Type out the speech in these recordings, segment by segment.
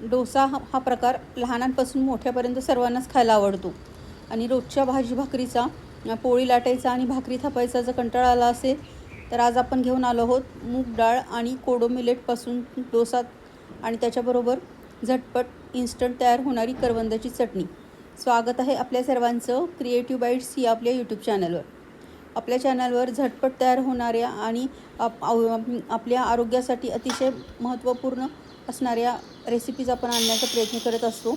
डोसा हा हा प्रकार लहानांपासून मोठ्यापर्यंत सर्वांनाच खायला आवडतो. आणि रोजच्या भाजी भाकरीचा पोळी लाटायचा आणि भाकरी थापायचा जर कंटाळा आला असेल तर आज आपण घेऊन आलो आहोत मूग डाळ आणि कोडो मिलेटपासून डोसा आणि त्याच्याबरोबर झटपट इन्स्टंट तयार होणारी करवंदाची चटणी. स्वागत आहे आपल्या सर्वांचं क्रिएटिव्ह बाईट्स या आपल्या यूट्यूब चॅनलवर आपल्या चॅनलवर झटपट तयार होणाऱ्या आणि आप आव- आपल्या आरोग्यासाठी अतिशय महत्त्वपूर्ण असणाऱ्या रेसिपीज आपण आणण्याचा प्रयत्न करत असतो.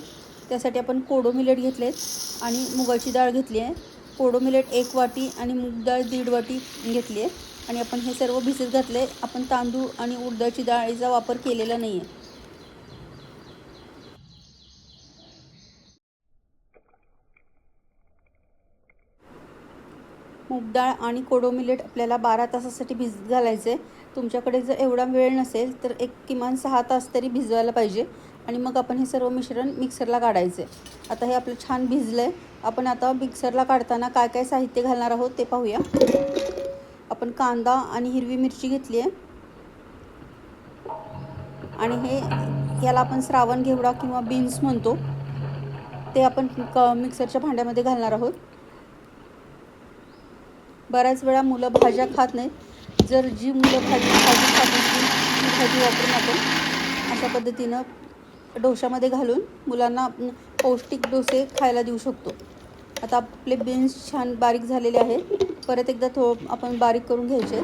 त्यासाठी आपण कोडो मिलेट घेतलेत आणि मुगाची डाळ घेतली आहे. कोडो मिलेट एक वाटी आणि मूग डाळ दीड वाटी घेतली आहे. आणि आपण हे सर्व भिजत घातले. आपण तांदूळ आणि उडदाची डाळीचा वापर केलेला नाही आहे मूग डाळ आणि कोडो मिलेट आपल्याला बारा तासासाठी भिज घालायचं. आहे तुमच्याकडे जर एवढा वेळ नसेल तर एक किमान सहा तास तरी भिजवायला पाहिजे. आणि मग आपण हे सर्व मिश्रण मिक्सरला काढायचं. आहे आता हे आपलं छान भिजलं आहे आपण आता मिक्सरला काढताना काय काय साहित्य घालणार आहोत ते पाहूया. आपण कांदा आणि हिरवी मिरची घेतली आहे आणि हे याला आपण श्रावण घेवडा किंवा बीन्स म्हणतो. ते आपण क मिक्सरच्या भांड्यामध्ये घालणार आहोत. बऱ्याच वेळा मुलं भाज्या खात नाहीत. जर जी मुलं भाजी भाजी खात असतील ती भाजी वापरून आपण अशा पद्धतीनं डोशामध्ये घालून मुलांना पौष्टिक डोसे खायला देऊ शकतो. आता आपले बीन्स छान बारीक झालेले आहेत. परत एकदा थो आपण बारीक करून घ्यायचे.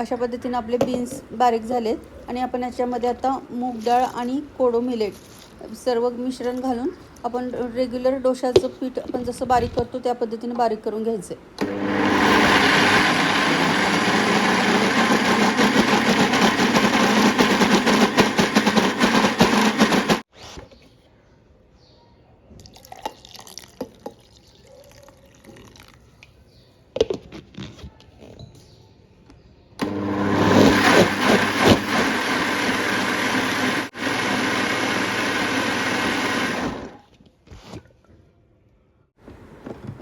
अशा पद्धतीनं आपले बीन्स बारीक झालेत आणि आपण याच्यामध्ये आता मूग डाळ आणि कोडो मिलेट सर्व मिश्रण घालून आपण रेग्युलर डोशाचं पीठ आपण जसं बारीक करतो त्या पद्धतीने बारीक करून घ्यायचं.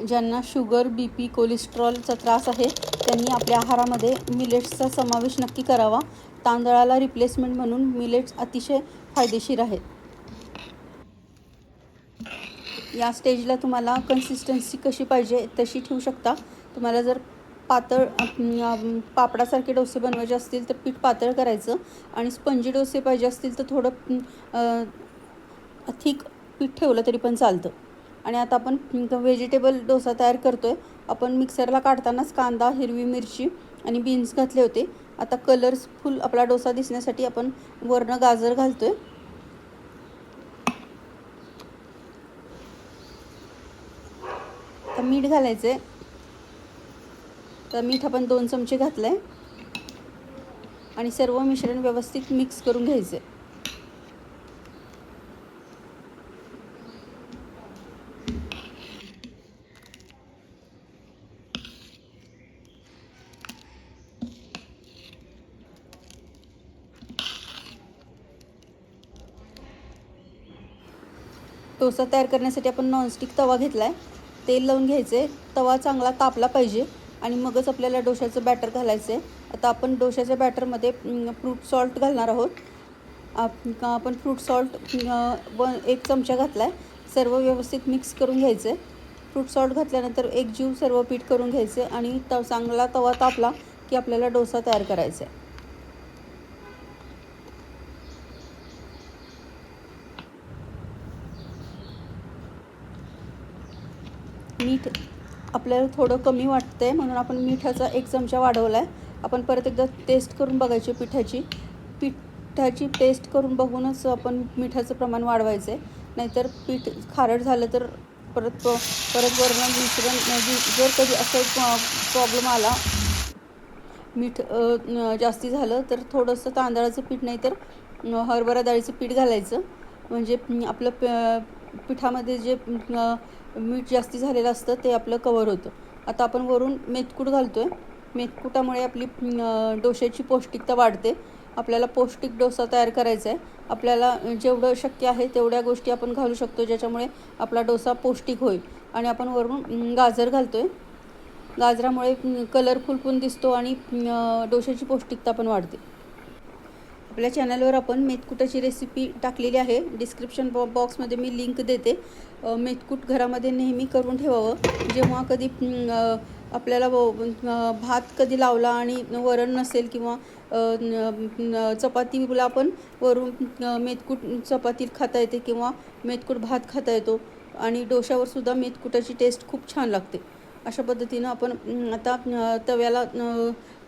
ज्यांना शुगर बी पी कोलेस्ट्रॉलचा त्रास आहे त्यांनी आपल्या आहारामध्ये मिलेट्सचा समावेश नक्की करावा. तांदळाला रिप्लेसमेंट म्हणून मिलेट्स अतिशय फायदेशीर आहेत. या स्टेजला तुम्हाला कन्सिस्टन्सी कशी पाहिजे तशी ठेवू शकता. तुम्हाला जर पातळ पापडासारखे डोसे बनवायचे असतील तर पीठ पातळ करायचं. आणि स्पंजी डोसे पाहिजे असतील तर थोडं थिक पीठ ठेवलं तरी पण चालतं. आणि आता आपण व्हेजिटेबल डोसा तयार करतो आहे आपण मिक्सरला काढतानाच कांदा हिरवी मिरची आणि बीन्स घातले होते. आता कलर्सफुल आपला डोसा दिसण्यासाठी आपण वरनं गाजर घालतो आहे तर मीठ घालायचं आहे तर मीठ आपण दोन चमचे घातलं आहे आणि सर्व मिश्रण व्यवस्थित मिक्स करून घ्यायचं आहे डोसा तयार करण्यासाठी आपण नॉनस्टिक तवा घेतला आहे तेल लावून घ्यायचं. आहे तवा चांगला तापला पाहिजे आणि मगच आपल्याला डोशाचं बॅटर घालायचं आहे आता आपण डोशाच्या बॅटरमध्ये फ्रूट सॉल्ट घालणार आहोत. आप- आपण फ्रूट सॉल्ट वन एक चमचा घातला आहे सर्व व्यवस्थित मिक्स करून घ्यायचं. आहे फ्रूट सॉल्ट घातल्यानंतर एक जीव सर्व पीठ करून घ्यायचं आहे आणि त चांगला तवा तापला की आपल्याला डोसा तयार करायचा आहे मीठ आपल्याला थोडं कमी वाटतं आहे म्हणून आपण मिठाचा एक चमचा वाढवला आहे आपण परत एकदा टेस्ट करून बघायची पिठाची. पिठाची टेस्ट करून बघूनच आपण मिठाचं प्रमाण वाढवायचं आहे नाहीतर पीठ खारट झालं तर परत प- परत वरण मिश्रण म्हणजे जर कधी असा प्रॉब्लेम आला मीठ जास्ती झालं तर थोडंसं तांदळाचं पीठ नाही तर हरभरा डाळीचं पीठ घालायचं. म्हणजे आपलं प पिठामध्ये जे मीठ जास्ती झालेलं असतं ते आपलं कवर होतं. आता आपण वरून मेथकूट घालतो आहे मेथकुटामुळे आपली डोश्याची पौष्टिकता वाढते. आपल्याला पौष्टिक डोसा तयार करायचा आहे आपल्याला जेवढं शक्य आहे तेवढ्या गोष्टी आपण घालू शकतो ज्याच्यामुळे आपला डोसा पौष्टिक होईल. आणि आपण वरून गाजर घालतो आहे गाजरामुळे कलरफुल पण दिसतो आणि डोश्याची डोशाची पौष्टिकता पण वाढते. आपल्या चॅनलवर आपण मेथकुटाची रेसिपी टाकलेली आहे. डिस्क्रिप्शन बॉ बॉक्समध्ये मी लिंक देते. मेथकूट घरामध्ये नेहमी करून ठेवावं. जेव्हा कधी आपल्याला व- भात कधी लावला आणि वरण नसेल किंवा चपातीला आपण वरून मेथकूट चपाती खाता येते किंवा मेथकूट भात खाता येतो. आणि डोशावर सुद्धा मेथकुटाची टेस्ट खूप छान लागते. अशा पद्धतीनं आपण आता तव्याला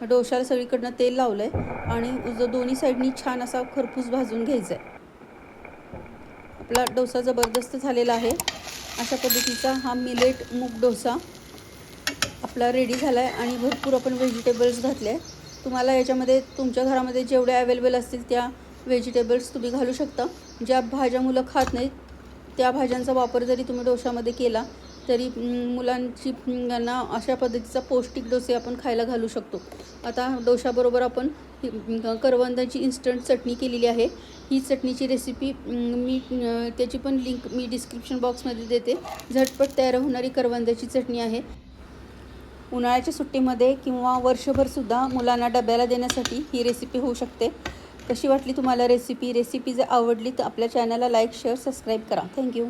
डोशाला सगळीकडनं तेल लावलं आहे आणि जो दोन्ही साईडनी छान असा खरपूस भाजून घ्यायचा आहे आपला डोसा जबरदस्त झालेला आहे. अशा पद्धतीचा हा मिलेट मूग डोसा आपला रेडी झाला आहे आणि भरपूर आपण व्हेजिटेबल्स घातले आहे तुम्हाला याच्यामध्ये तुमच्या घरामध्ये जेवढ्या अवेलेबल असतील त्या व्हेजिटेबल्स तुम्ही घालू शकता. ज्या भाज्या मुलं खात नाहीत त्या भाज्यांचा वापर जरी तुम्ही डोशामध्ये केला तरी मुलांची यांना अशा पद्धतीचा पौष्टिक डोसे आपण खायला घालू शकतो. आता डोशाबरोबर आपण करवंदाची इन्स्टंट चटणी केलेली आहे. ही चटणीची रेसिपी मी त्याची पण लिंक मी डिस्क्रिप्शन बॉक्समध्ये देते. झटपट तयार होणारी करवंदाची चटणी आहे. उन्हाळ्याच्या सुट्टीमध्ये किंवा वर्षभरसुद्धा मुलांना डब्याला देण्यासाठी ही रेसिपी होऊ शकते. कशी वाटली तुम्हाला रेसिपी रेसिपी जर आवडली तर आपल्या चॅनलला लाईक शेअर सबस्क्राईब करा. Thank you